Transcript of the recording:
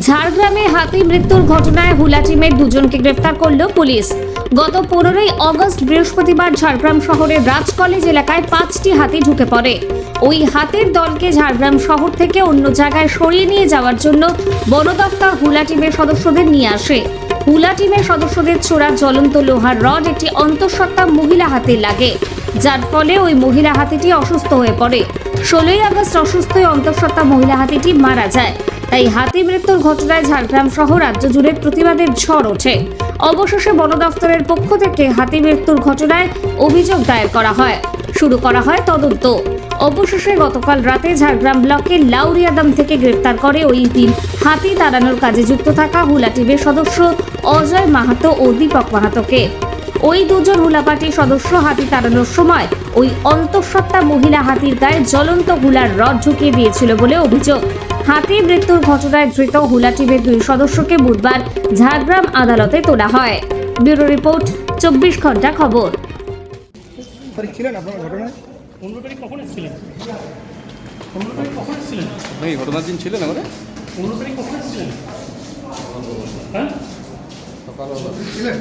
ঝাড়গ্রামে হাতি মৃত্যুর ঘটনায় হুলা টিমের দুজনকে গ্রেফতার করল পুলিশ। গত পনেরোই অগস্ট বৃহস্পতিবার ঝাড়গ্রাম শহরের রাজ কলেজ এলাকায় পাঁচটি হাতি ঢুকে পড়ে। ওই হাতির দলকে ঝাড়গ্রাম শহর থেকে অন্য জায়গায় সরিয়ে নিয়ে যাওয়ার জন্য বন দফতর হুলা টিমের সদস্যদের নিয়ে আসে। হুলা টিমের সদস্যদের ছোড়া জ্বলন্ত লোহার রড একটি অন্তঃসত্ত্বা মহিলা হাতির লাগে। যার ফলে ওই মহিলা হাতিটি অসুস্থ হয়ে পড়ে। ষোলোই আগস্ট অসুস্থ হয়ে অন্তঃসত্ত্বা মহিলা হাতিটি মারা যায়। তাই হাতি মৃত্যুর ঘটনায় ঝাড়গ্রাম সহ রাজ্য জুড়ে প্রতিবাদের ঝড় ওঠে। অবশেষে বন দফতরের পক্ষ থেকে হাতি মৃত্যুর ঘটনায় অভিযোগ দায়ের করা হয়। শুরু করা হয় তদন্ত। অবশেষে গতকাল রাতে ঝাড়গ্রাম ব্লকের লাউরিয়াদাম থেকে গ্রেফতার করে ওই দিন হাতি তাড়ানোর কাজে যুক্ত থাকা হুলা টিমের সদস্য অজয় মাহাতো ও দীপক মাহাতোকে। ওই দুজন হুলা পার্টির সদস্য হাতি তাড়ানোর সময় ওই অন্তঃসত্ত্বা মহিলা হাতির গায়ে জ্বলন্ত হুলার রড ঢুকিয়ে দিয়েছিল বলে অভিযোগ। হাতি মৃত্যুর ঘটনায় ধৃত হুলা টিমের দুই সদস্যকে বুধবার ঝাড়গ্রাম আদালতে তোলা হয়। ব্যুরো রিপোর্ট চব্বিশ ঘণ্টা খবর। ছিলেন আপনার ঘটনায়? পনেরো তারিখ কখন এসেছিলেন? পনেরো তারিখ কখন এসেছিলেন? আপনি ঘটনার দিন ছিলেন ওখানে পনেরো তারিখ কখন এসেছিলেন? হ্যাঁ? ছিলেন?